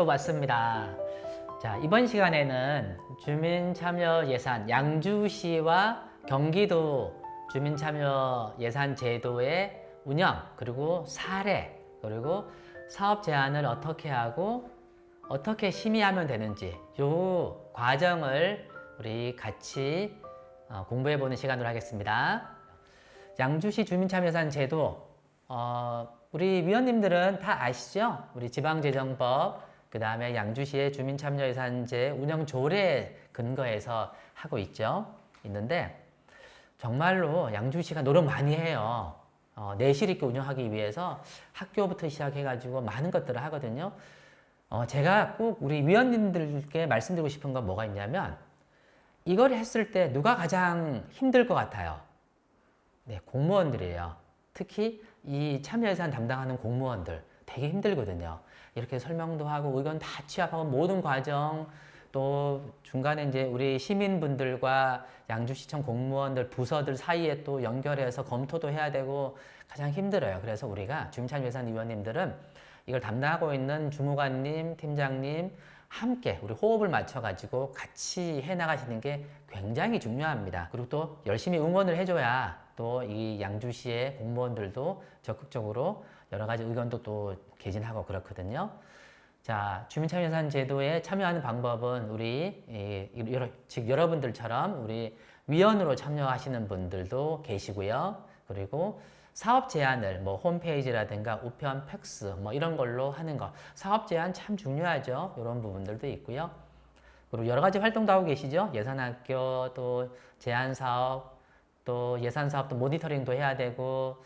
또 왔습니다. 자, 이번 시간에는 주민참여 예산 양주시와 경기도 주민참여 예산 제도의 운영 그리고 사례 그리고 사업 제안을 어떻게 하고 어떻게 심의하면 되는지 요 과정을 우리 같이 어, 공부해 보는 시간으로 하겠습니다. 양주시 주민참여예산 제도 어, 우리 위원님들은 다 아시죠? 우리 지방재정법 그 다음에 양주시의 주민참여예산제 운영 조례 근거해서 하고 있죠. 있는데 정말로 양주시가 노력 많이 해요. 어, 내실 있게 운영하기 위해서 학교부터 시작해가지고 많은 것들을 하거든요. 어, 제가 꼭 우리 위원님들께 말씀드리고 싶은 건 뭐가 있냐면 이걸 했을 때 누가 가장 힘들 것 같아요? 네, 공무원들이에요. 특히 이 참여예산 담당하는 공무원들 되게 힘들거든요. 이렇게 설명도 하고 의견 다 취합하고 모든 과정 또 중간에 이제 우리 시민분들과 양주시청 공무원들 부서들 사이에 또 연결해서 검토도 해야 되고 가장 힘들어요. 그래서 우리가 주민참여예산 위원님들은 이걸 담당하고 있는 주무관님, 팀장님 함께 우리 호흡을 맞춰가지고 같이 해 나가시는 게 굉장히 중요합니다. 그리고 또 열심히 응원을 해줘야 또 이 양주시의 공무원들도 적극적으로 여러 가지 의견도 또 개진하고 그렇거든요. 자, 주민참여예산 제도에 참여하는 방법은 우리 이, 여러, 즉 여러분들처럼 우리 위원으로 참여하시는 분들도 계시고요. 그리고 사업 제안을 뭐 홈페이지라든가 우편 팩스 뭐 이런 걸로 하는 거 사업 제안 참 중요하죠. 이런 부분들도 있고요. 그리고 여러 가지 활동도 하고 계시죠. 예산학교 또 제안 사업 또 예산 사업도 모니터링도 해야 되고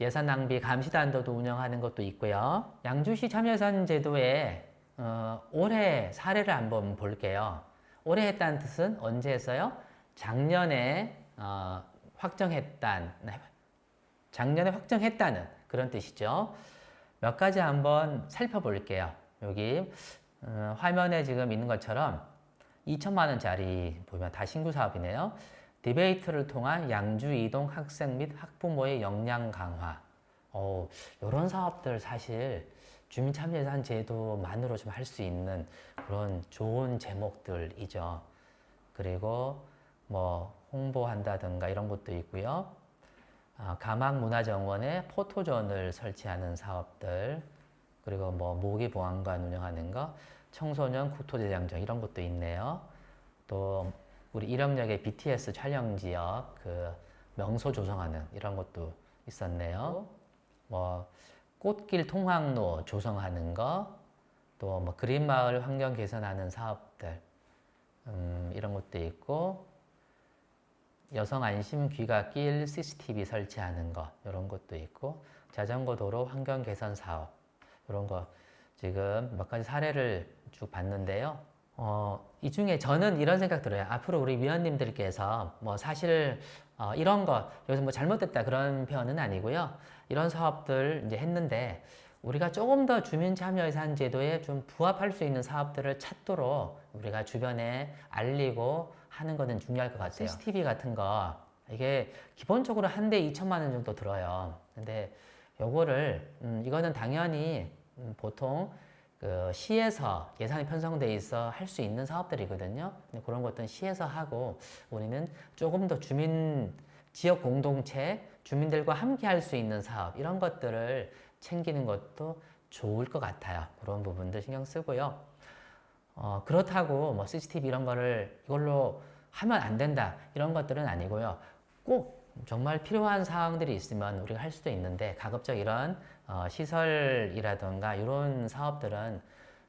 예산 낭비 감시단도도 운영하는 것도 있고요. 양주시 참여예산 제도에 어, 올해 사례를 한번 볼게요. 올해 했다는 뜻은 언제 했어요? 작년에 어, 확정했단, 네, 작년에 확정했다는 그런 뜻이죠. 몇 가지 한번 살펴볼게요. 여기 어, 화면에 지금 있는 것처럼 2천만 원짜리 보면 다 신규 사업이네요. 디베이트를 통한 양주 이동 학생 및 학부모의 역량 강화. 어, 이런 사업들 사실 주민 참여 예산 제도만으로 좀 할 수 있는 그런 좋은 제목들이죠. 그리고 뭐 홍보한다든가 이런 것도 있고요. 아, 가막문화정원에 포토존을 설치하는 사업들, 그리고 뭐 모기보안관 운영하는 거, 청소년 국토대장정 이런 것도 있네요. 또 우리 이름역의 BTS 촬영 지역 그 명소 조성하는 이런 것도 있었네요. 뭐 꽃길 통학로 조성하는 거, 또 뭐 그린 마을 환경 개선하는 사업들 음, 이런 것도 있고 여성 안심 귀가길 CCTV 설치하는 거 이런 것도 있고 자전거 도로 환경 개선 사업 이런 거 지금 몇 가지 사례를 쭉 봤는데요. 어, 이 중에 저는 이런 생각 들어요. 앞으로 우리 위원님들께서 뭐 사실 어, 이런 거 여기서 뭐 잘못됐다 그런 표현은 아니고요. 이런 사업들 이제 했는데 우리가 조금 더 주민 참여 예산 제도에 좀 부합할 수 있는 사업들을 찾도록 우리가 주변에 알리고 하는 거는 중요할 것 같아요. CCTV 같은 거 이게 기본적으로 한 대 2천만 원 정도 들어요. 근데 요거를 음, 이거는 당연히 음, 보통 그 시에서 예산이 편성돼 있어 할 수 있는 사업들이거든요. 그런 것들은 시에서 하고 우리는 조금 더 주민 지역 공동체 주민들과 함께 할 수 있는 사업 이런 것들을 챙기는 것도 좋을 것 같아요. 그런 부분들 신경 쓰고요. 어, 그렇다고 뭐 CCTV 이런 거를 이걸로 하면 안 된다 이런 것들은 아니고요. 꼭 정말 필요한 사항들이 있으면 우리가 할 수도 있는데 가급적 이런 어, 시설이라든가 이런 사업들은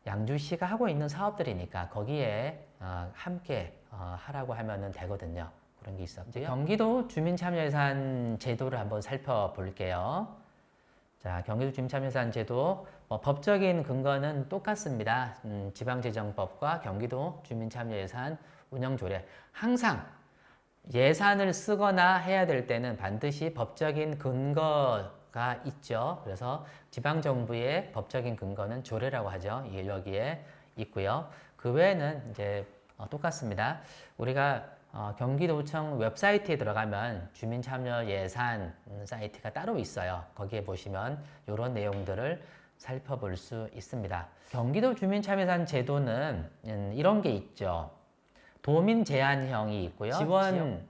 양주시가 하고 있는 사업들이니까 거기에 어, 함께 어, 하라고 하면은 되거든요. 그런 게. 이제 경기도 주민참여예산 제도를 한번 살펴볼게요. 자, 경기도 주민참여예산 제도 뭐 법적인 근거는 똑같습니다. 음, 지방재정법과 경기도 주민참여예산 운영조례 항상 예산을 쓰거나 해야 될 때는 반드시 법적인 근거 가 있죠. 그래서 지방정부의 법적인 근거는 조례라고 하죠. 이게 여기에 있고요. 그 외에는 이제 어, 똑같습니다. 우리가 어, 경기도청 웹사이트에 들어가면 주민참여 예산 음, 사이트가 따로 있어요. 거기에 보시면 이런 내용들을 살펴볼 수 있습니다. 경기도 주민참여산 제도는 음, 이런 게 있죠. 도민 제한형이 있고요. 지원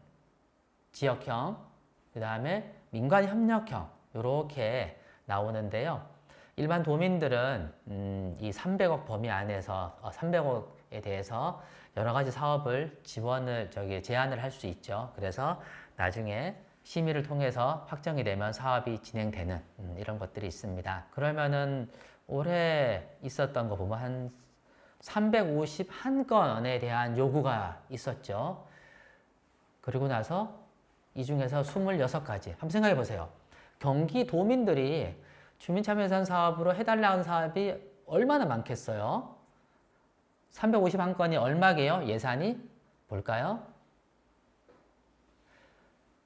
지역. 형 그 다음에 민관 협력형 이렇게 나오는데요. 일반 도민들은 음, 이 300억 범위 안에서 어, 300억에 대해서 여러 가지 사업을 지원을 저기 제안을 할 수 있죠. 그래서 나중에 심의를 통해서 확정이 되면 사업이 진행되는 음, 이런 것들이 있습니다. 그러면은 올해 있었던 거 보면 한 351건에 대한 요구가 있었죠. 그리고 나서 이 중에서 26가지. 한번 생각해 보세요. 경기 도민들이 주민참여예산 사업으로 해달라는 사업이 얼마나 많겠어요? 351건이 얼마게요? 예산이? 볼까요?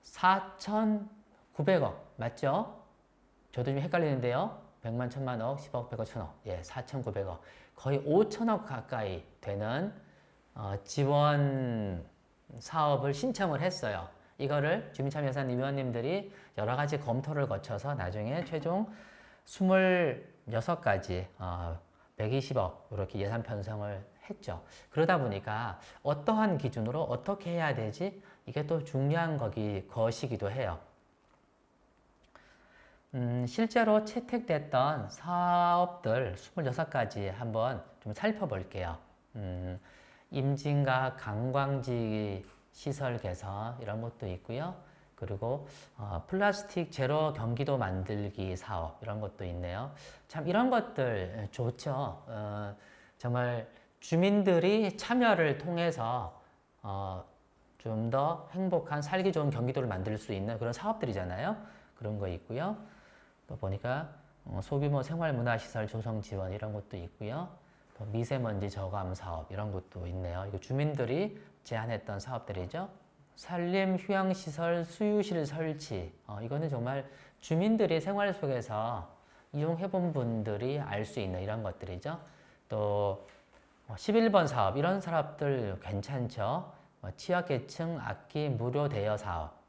4,900억. 맞죠? 저도 좀 헷갈리는데요. 100만, 1000만 억, 10억, 100억, 1000억. 예, 4,900억. 거의 5천억 가까이 되는 어, 지원 사업을 신청을 했어요. 이거를 주민참여예산 위원님들이 여러 가지 검토를 거쳐서 나중에 최종 26가지 어, 120억 이렇게 예산 편성을 했죠. 그러다 보니까 어떠한 기준으로 어떻게 해야 되지? 이게 또 중요한 거기, 것이기도 해요. 음, 실제로 채택됐던 사업들 26가지 한번 좀 살펴볼게요. 음, 임진각 관광지 시설 개선 이런 것도 있고요. 그리고 어, 플라스틱 제로 경기도 만들기 사업 이런 것도 있네요. 참 이런 것들 좋죠. 어, 정말 주민들이 참여를 통해서 어, 좀 더 행복한 살기 좋은 경기도를 만들 수 있는 그런 사업들이잖아요. 그런 거 있고요. 또 보니까 어, 소규모 생활문화시설 조성 지원 이런 것도 있고요. 또 미세먼지 저감 사업 이런 것도 있네요. 이거 주민들이 제안했던 사업들이죠. 산림 휴양시설 수유실 설치 어, 이거는 정말 주민들이 생활 속에서 이용해본 분들이 알 수 있는 이런 것들이죠. 또 11번 사업 이런 사업들 괜찮죠. 뭐 취약계층 악기 무료 대여 사업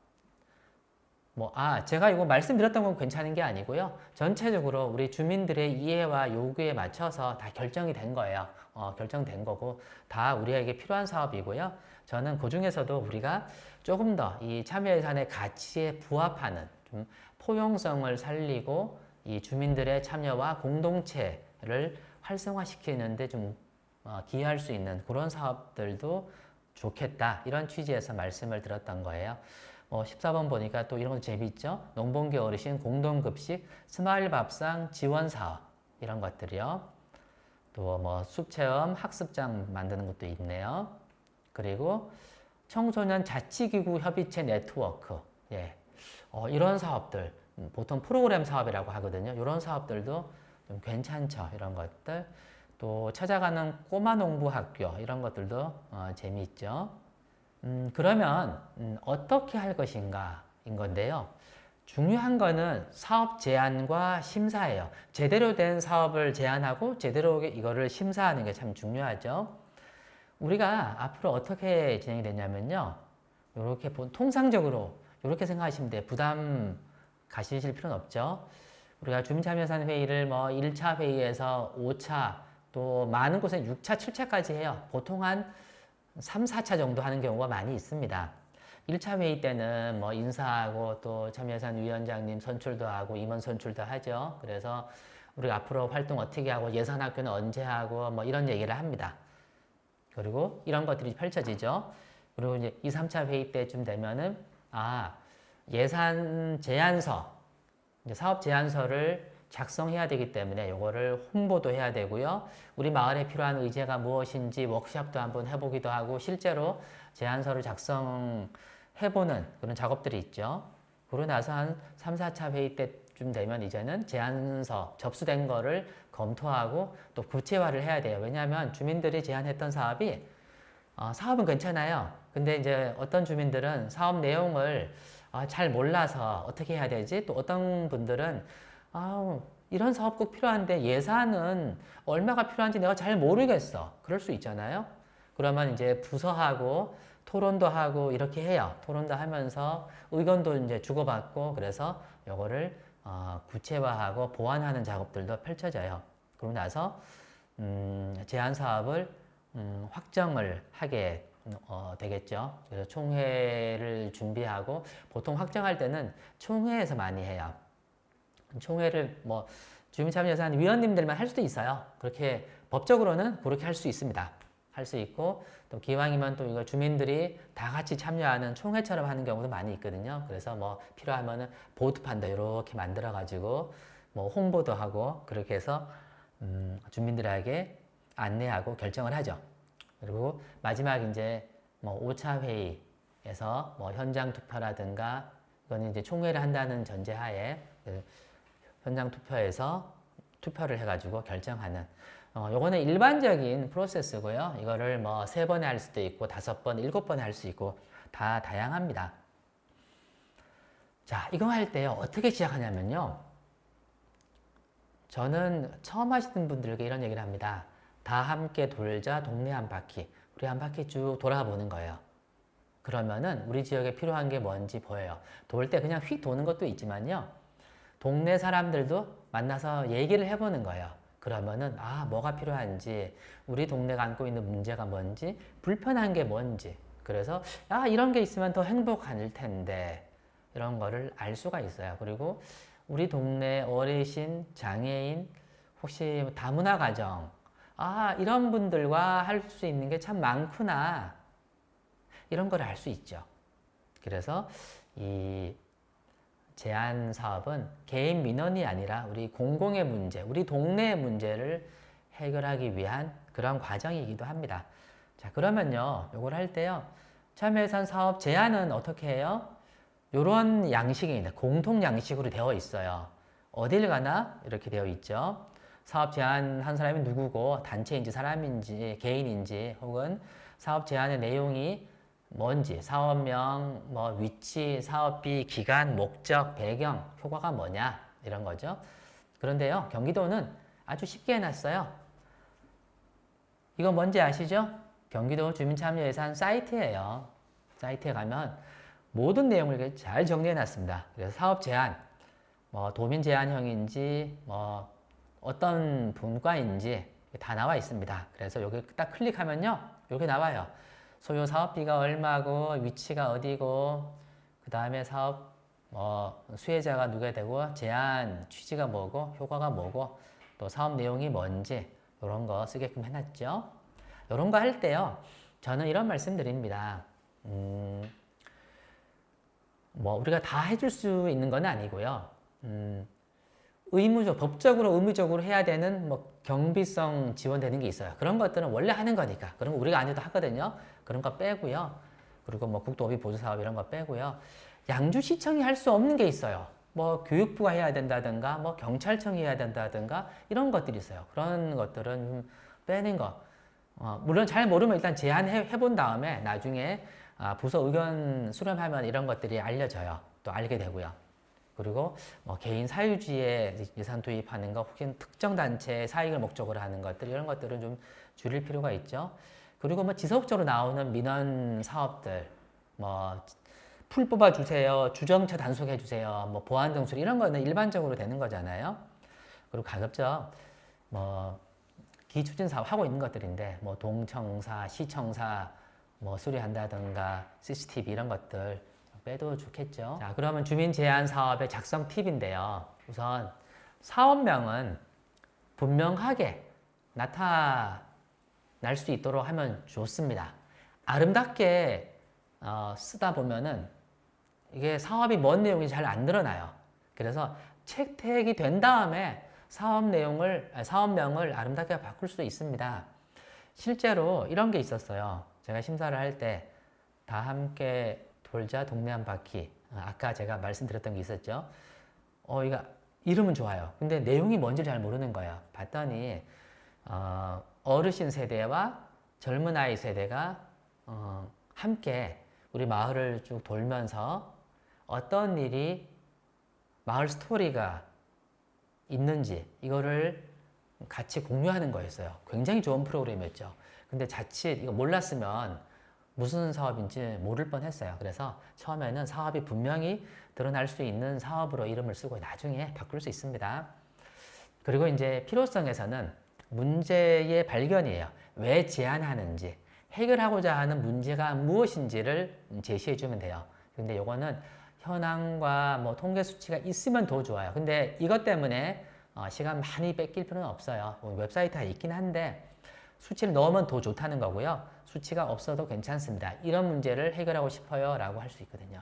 뭐, 아, 제가 이거 말씀드렸던 건 괜찮은 게 아니고요. 전체적으로 우리 주민들의 이해와 요구에 맞춰서 다 결정이 된 거예요. 어, 결정된 거고, 다 우리에게 필요한 사업이고요. 저는 그 중에서도 우리가 조금 더 이 참여 예산의 가치에 부합하는 좀 포용성을 살리고 이 주민들의 참여와 공동체를 활성화시키는데 좀 어, 기여할 수 있는 그런 사업들도 좋겠다. 이런 취지에서 말씀을 드렸던 거예요. 어, 14번 보니까 또 이런 것도 재미있죠? 농번기 어르신 공동급식 스마일 밥상 지원 사업 이런 것들이요. 또 뭐 숲체험 학습장 만드는 것도 있네요. 그리고 청소년 자치기구 협의체 네트워크 예. 어, 이런 사업들 음, 보통 프로그램 사업이라고 하거든요. 이런 사업들도 좀 괜찮죠. 이런 것들 또 찾아가는 꼬마 농부 학교 이런 것들도 어, 재미있죠. 음, 그러면 음, 어떻게 할 것인가인 건데요. 중요한 거는 사업 제안과 심사예요. 제대로 된 사업을 제안하고 제대로 이거를 심사하는 게 참 중요하죠. 우리가 앞으로 어떻게 진행이 되냐면요. 이렇게 본 통상적으로 이렇게 생각하시면 돼요. 부담 가시실 필요는 없죠. 우리가 주민참여산 회의를 뭐 1차 회의에서 5차 또 많은 곳은 6차, 7차까지 해요. 보통 한 3, 4차 정도 하는 경우가 많이 있습니다. 1차 회의 때는 뭐 인사하고 또 참여산 위원장님 선출도 하고 임원 선출도 하죠. 그래서 우리가 앞으로 활동 어떻게 하고 예산 학교는 언제 하고 뭐 이런 얘기를 합니다. 그리고 이런 것들이 펼쳐지죠. 그리고 이제 2, 3차 회의 때쯤 되면은 아, 예산 제안서, 사업 제안서를 작성해야 되기 때문에 이거를 홍보도 해야 되고요. 우리 마을에 필요한 의제가 무엇인지 워크샵도 한번 해보기도 하고 실제로 제안서를 작성해보는 그런 작업들이 있죠. 그러고 나서 한 3, 4차 회의 때쯤 되면 이제는 제안서 접수된 거를 검토하고 또 구체화를 해야 돼요. 왜냐하면 주민들이 제안했던 사업이 어, 사업은 괜찮아요. 근데 이제 어떤 주민들은 사업 내용을 어, 잘 몰라서 어떻게 해야 되지? 또 어떤 분들은 아, 이런 사업 꼭 필요한데 예산은 얼마가 필요한지 내가 잘 모르겠어. 그럴 수 있잖아요. 그러면 이제 부서하고 토론도 하고 이렇게 해요. 토론도 하면서 의견도 이제 주고받고 그래서 요거를 어, 구체화하고 보완하는 작업들도 펼쳐져요. 그러고 나서 음, 제안 사업을 음, 확정을 하게 어, 되겠죠. 그래서 총회를 준비하고 보통 확정할 때는 총회에서 많이 해요. 총회를 뭐 주민참여예산 위원님들만 할 수도 있어요. 그렇게 법적으로는 그렇게 할 수 있습니다. 할 수 있고 또 기왕이면 또 이거 주민들이 다 같이 참여하는 총회처럼 하는 경우도 많이 있거든요. 그래서 뭐 필요하면은 보드판도 이렇게 만들어 가지고 뭐 홍보도 하고 그렇게 해서 음, 주민들에게 안내하고 결정을 하죠. 그리고 마지막 이제 뭐 5차 회의에서 뭐 현장 투표라든가 이거는 이제 총회를 한다는 전제하에 그 현장 투표에서 투표를 해가지고 결정하는 어, 요거는 일반적인 프로세스고요. 이거를 뭐 세 번에 할 수도 있고 다섯 번, 일곱 번에 할 수 있고 다 다양합니다. 자, 이거 할때 어떻게 시작하냐면요. 저는 처음 하시는 분들에게 이런 얘기를 합니다. 다 함께 돌자 동네 한 바퀴. 우리 한 바퀴 쭉 돌아보는 거예요. 그러면은 우리 지역에 필요한 게 뭔지 보여요. 돌 때 그냥 휙 도는 것도 있지만요. 동네 사람들도 만나서 얘기를 해보는 거예요. 그러면은 아 뭐가 필요한지 우리 동네가 안고 있는 문제가 뭔지 불편한 게 뭔지 그래서 아 이런 게 있으면 더 행복할 텐데 이런 거를 알 수가 있어요. 그리고 우리 동네 어르신, 장애인, 혹시 다문화 가정 아 이런 분들과 할 수 있는 게 참 많구나 이런 걸 알 수 있죠. 그래서 이 제안 사업은 개인 민원이 아니라 우리 공공의 문제, 우리 동네의 문제를 해결하기 위한 그런 과정이기도 합니다. 자, 그러면요, 요걸 할 때요, 참여예산 사업 제안은 어떻게 해요? 요런 양식이. 공통 양식으로 되어 있어요. 어딜 가나 이렇게 되어 있죠. 사업 제안한 사람이 누구고, 단체인지 사람인지 개인인지 혹은 사업 제안의 내용이 뭔지, 사업명, 뭐 위치, 사업비, 기간, 목적, 배경, 효과가 뭐냐 이런 거죠. 그런데요, 경기도는 아주 쉽게 해놨어요. 이거 뭔지 아시죠? 경기도 주민참여예산 사이트예요. 사이트에 가면 모든 내용을 잘 정리해 놨습니다. 그래서 사업 제안, 뭐 도민 제안형인지, 뭐 어떤 분과인지 다 나와 있습니다. 그래서 여기 딱 클릭하면요, 이렇게 나와요. 소요 사업비가 얼마고 위치가 어디고 그 다음에 사업 뭐 수혜자가 누가 되고 제안 취지가 뭐고 효과가 뭐고 또 사업 내용이 뭔지 이런 거 쓰게끔 해놨죠. 이런 거 할 때요. 저는 이런 말씀 드립니다. 음, 뭐 우리가 다 해줄 수 있는 건 아니고요. 음, 의무적, 법적으로 의무적으로 해야 되는 뭐 경비성 지원되는 게 있어요. 그런 것들은 원래 하는 거니까. 거 우리가 안 해도 하거든요. 그런 거 빼고요. 그리고 뭐 국도비 보조 사업 이런 거 빼고요. 양주시청이 할 수 없는 게 있어요. 뭐 교육부가 해야 된다든가, 뭐 경찰청이 해야 된다든가 이런 것들이 있어요. 그런 것들은 좀 빼는 거. 어, 물론 잘 모르면 일단 제안해 본 다음에 나중에 아, 부서 의견 수렴하면 이런 것들이 알려져요. 또 알게 되고요. 그리고 뭐 개인 사유지에 예산 투입하는 것, 혹은 특정 단체의 사익을 목적으로 하는 것들 이런 것들은 좀 줄일 필요가 있죠. 그리고 뭐 지속적으로 나오는 민원 사업들, 뭐 풀 뽑아 주세요, 주정차 단속해 주세요, 뭐 보안 정수리 이런 거는 일반적으로 되는 거잖아요. 그리고 가급적 뭐 기추진 사업 하고 있는 것들인데 뭐 동청사, 시청사 뭐 수리한다든가 CCTV 이런 것들 빼도 좋겠죠. 자, 그러면 주민 제안 사업의 작성 팁인데요. 우선 사업명은 분명하게 나타 날 수 있도록 하면 좋습니다. 아름답게 어, 쓰다 보면은 이게 사업이 뭔 내용인지 잘 안 드러나요. 그래서 채택이 된 다음에 사업 내용을 아, 사업명을 아름답게 바꿀 수도 있습니다. 실제로 이런 게 있었어요. 제가 심사를 할 때 다 함께 돌자 동네 한 바퀴. 어, 아까 제가 말씀드렸던 게 있었죠. 어, 이거 이름은 좋아요. 근데 내용이 뭔지 잘 모르는 거예요. 봤더니 어, 어르신 세대와 젊은 아이 세대가 어, 함께 우리 마을을 쭉 돌면서 어떤 일이 마을 스토리가 있는지 이거를 같이 공유하는 거였어요. 굉장히 좋은 프로그램이었죠. 근데 자칫 이거 몰랐으면 무슨 사업인지 모를 뻔 했어요. 그래서 처음에는 사업이 분명히 드러날 수 있는 사업으로 이름을 쓰고 나중에 바꿀 수 있습니다. 그리고 이제 필요성에서는 문제의 발견이에요. 왜 제안하는지, 해결하고자 하는 문제가 무엇인지를 제시해 주면 돼요. 근데 요거는 현황과 뭐 통계 수치가 있으면 더 좋아요. 근데 이것 때문에 어, 시간 많이 뺏길 필요는 없어요. 뭐 웹사이트가 있긴 한데 수치를 넣으면 더 좋다는 거고요. 수치가 없어도 괜찮습니다. 이런 문제를 해결하고 싶어요. 라고 할 수 있거든요.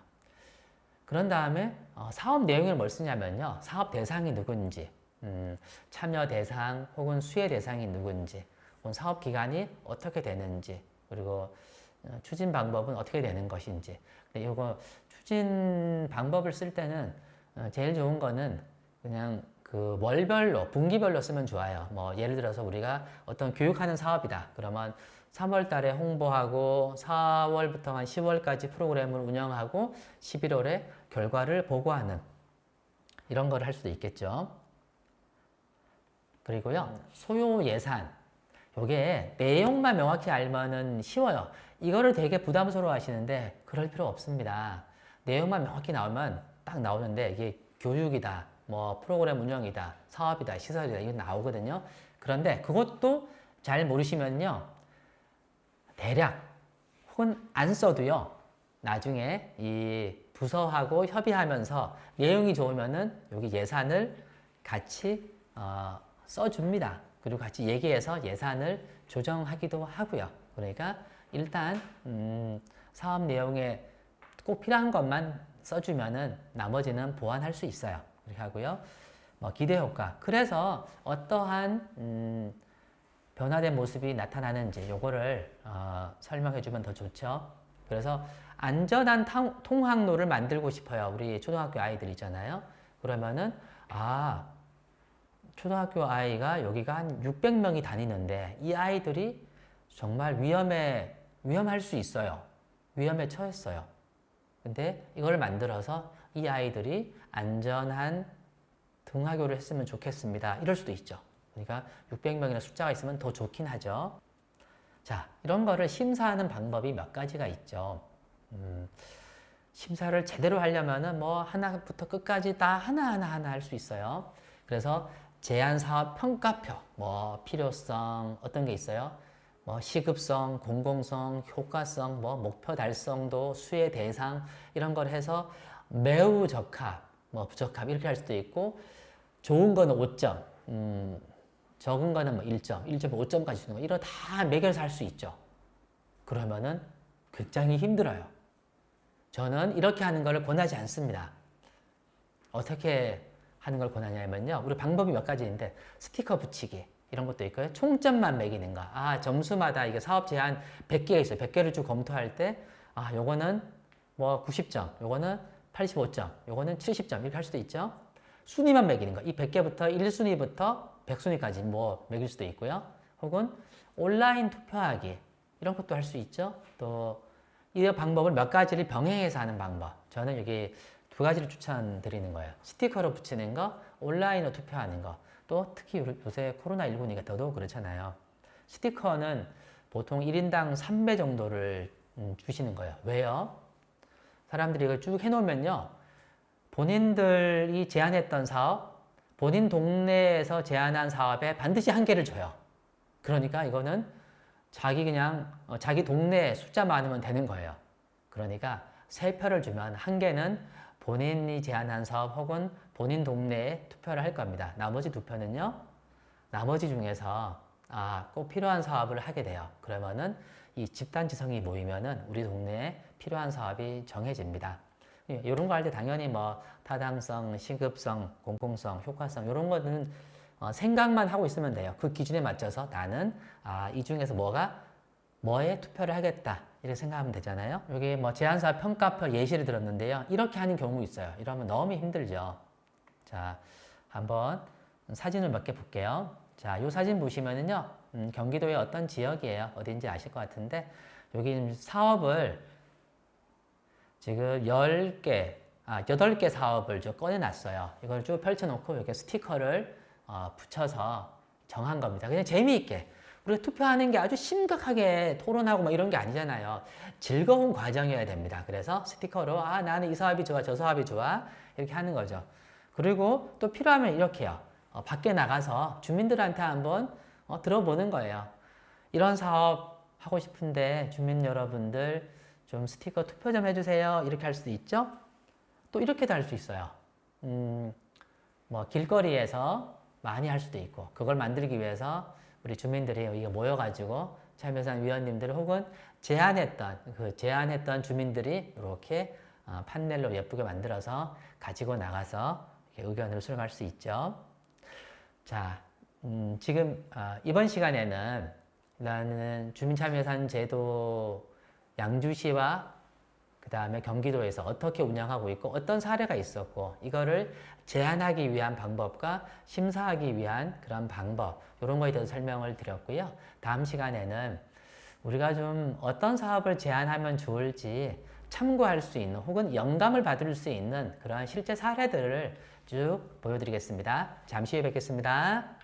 그런 다음에 어, 사업 내용을 뭘 쓰냐면요. 사업 대상이 누군지, 음, 참여 대상 혹은 수혜 대상이 누군지, 혹은 사업 기간이 어떻게 되는지, 그리고 어, 추진 방법은 어떻게 되는 것인지. 근데 이거 추진 방법을 쓸 때는 어, 제일 좋은 거는 그냥 그 월별로, 분기별로 쓰면 좋아요. 뭐 예를 들어서 우리가 어떤 교육하는 사업이다. 그러면 3월 달에 홍보하고 4월부터 한 10월까지 프로그램을 운영하고 11월에 결과를 보고하는 이런 걸 할 수도 있겠죠. 그리고요, 소요 예산. 요게 내용만 명확히 알면은 쉬워요. 이거를 되게 부담스러워 하시는데 그럴 필요 없습니다. 내용만 명확히 나오면 딱 나오는데 이게 교육이다, 뭐 프로그램 운영이다, 사업이다, 시설이다, 이거 나오거든요. 그런데 그것도 잘 모르시면요. 대략 혹은 안 써도요. 나중에 이 부서하고 협의하면서 내용이 좋으면은 여기 예산을 같이 어, 써줍니다. 그리고 같이 얘기해서 예산을 조정하기도 하고요. 그러니까 일단 음, 사업 내용에 꼭 필요한 것만 써주면은 나머지는 보완할 수 있어요. 그렇게 하고요. 뭐 기대 효과. 그래서 어떠한 음, 변화된 모습이 나타나는지 요거를 어, 설명해주면 더 좋죠. 그래서 안전한 탕- 통학로를 만들고 싶어요. 우리 초등학교 아이들 있잖아요. 그러면은 아 초등학교 아이가 여기가 한 600명이 다니는데 이 아이들이 정말 위험에 위험할 수 있어요. 위험에 처했어요. 근데 이걸 만들어서 이 아이들이 안전한 등하교를 했으면 좋겠습니다. 이럴 수도 있죠. 그러니까 600명이나 숫자가 있으면 더 좋긴 하죠. 자, 이런 거를 심사하는 방법이 몇 가지가 있죠. 음, 심사를 제대로 하려면은 뭐 하나부터 끝까지 다 하나하나 하나 할 수 있어요. 그래서 제안 사업 평가표, 뭐 필요성 어떤 게 있어요? 뭐 시급성, 공공성, 효과성, 뭐 목표 달성도, 수혜 대상 이런 걸 해서 매우 적합, 뭐 부적합 이렇게 할 수도 있고 좋은 거는 5점, 음, 적은 거는 뭐 1점, 1점 5점까지 주는 거 이런 다 매겨서 할 수 있죠. 그러면은 굉장히 힘들어요. 저는 이렇게 하는 걸 권하지 않습니다. 어떻게 하는 걸 권하냐면요. 우리 방법이 몇 가지인데 스티커 붙이기 이런 것도 있고요. 총점만 매기는 거. 아, 점수마다 이게 사업 제한 100개가 있어요. 100개를 쭉 검토할 때 아, 요거는 뭐 90점, 요거는 85점, 요거는 70점 이렇게 할 수도 있죠. 순위만 매기는 거. 이 100개부터 1순위부터 100순위까지 뭐 매길 수도 있고요. 혹은 온라인 투표하기 이런 것도 할 수 있죠. 또 이 방법을 몇 가지를 병행해서 하는 방법. 저는 여기 두 가지를 추천드리는 거예요. 스티커로 붙이는 거, 온라인으로 투표하는 거. 또 특히 요- 요새 코로나19니까 더더욱 그렇잖아요. 스티커는 보통 1인당 3배 정도를 음, 주시는 거예요. 왜요? 사람들이 이걸 쭉 해놓으면요. 본인들이 제안했던 사업, 본인 동네에서 제안한 사업에 반드시 한 개를 줘요. 그러니까 이거는 자기 그냥 어, 자기 동네에 숫자 많으면 되는 거예요. 그러니까 세 표를 주면 한 개는 본인이 제안한 사업 혹은 본인 동네에 투표를 할 겁니다. 나머지 두 표는요. 나머지 중에서 아, 꼭 필요한 사업을 하게 돼요. 그러면은 이 집단 지성이 모이면은 우리 동네에 필요한 사업이 정해집니다. 이런 거 할 때 당연히 뭐 타당성, 시급성, 공공성, 효과성 이런 거는 어, 생각만 하고 있으면 돼요. 그 기준에 맞춰서 나는 아, 이 중에서 뭐가 뭐에 투표를 하겠다 이렇게 생각하면 되잖아요. 여기 뭐 제안사 평가표 예시를 들었는데요. 이렇게 하는 경우 있어요. 이러면 너무 힘들죠. 자, 한번 사진을 몇 개 볼게요. 자, 이 사진 보시면은요, 음, 경기도의 어떤 지역이에요. 어딘지 아실 것 같은데 여기 사업을 지금 10개, 아, 8개 사업을 좀 꺼내놨어요. 이걸 쭉 펼쳐놓고 이렇게 스티커를 어, 붙여서 정한 겁니다. 그냥 재미있게. 우리가 투표하는 게 아주 심각하게 토론하고 막 이런 게 아니잖아요. 즐거운 과정이어야 됩니다. 그래서 스티커로 아 나는 이 사업이 좋아 저 사업이 좋아 이렇게 하는 거죠. 그리고 또 필요하면 이렇게요. 어, 밖에 나가서 주민들한테 한번 어, 들어보는 거예요. 이런 사업 하고 싶은데 주민 여러분들 좀 스티커 투표 좀 해주세요. 이렇게 할 수도 있죠. 또 이렇게도 할 수 있어요. 음, 뭐 길거리에서 많이 할 수도 있고 그걸 만들기 위해서 우리 주민들이 여기가 모여가지고 참여상 위원님들 혹은 제안했던 그 제안했던 주민들이 이렇게 어, 판넬로 예쁘게 만들어서 가지고 나가서 의견을 수렴할 수 있죠. 자, 음, 지금 어, 이번 시간에는 나는 주민참여예산 제도 양주시와 그 다음에 경기도에서 어떻게 운영하고 있고 어떤 사례가 있었고 이거를 제한하기 위한 방법과 심사하기 위한 그런 방법 이런 거에 대해서 설명을 드렸고요. 다음 시간에는 우리가 좀 어떤 사업을 제안하면 좋을지 참고할 수 있는 혹은 영감을 받을 수 있는 그러한 실제 사례들을 쭉 보여드리겠습니다. 잠시 후에 뵙겠습니다.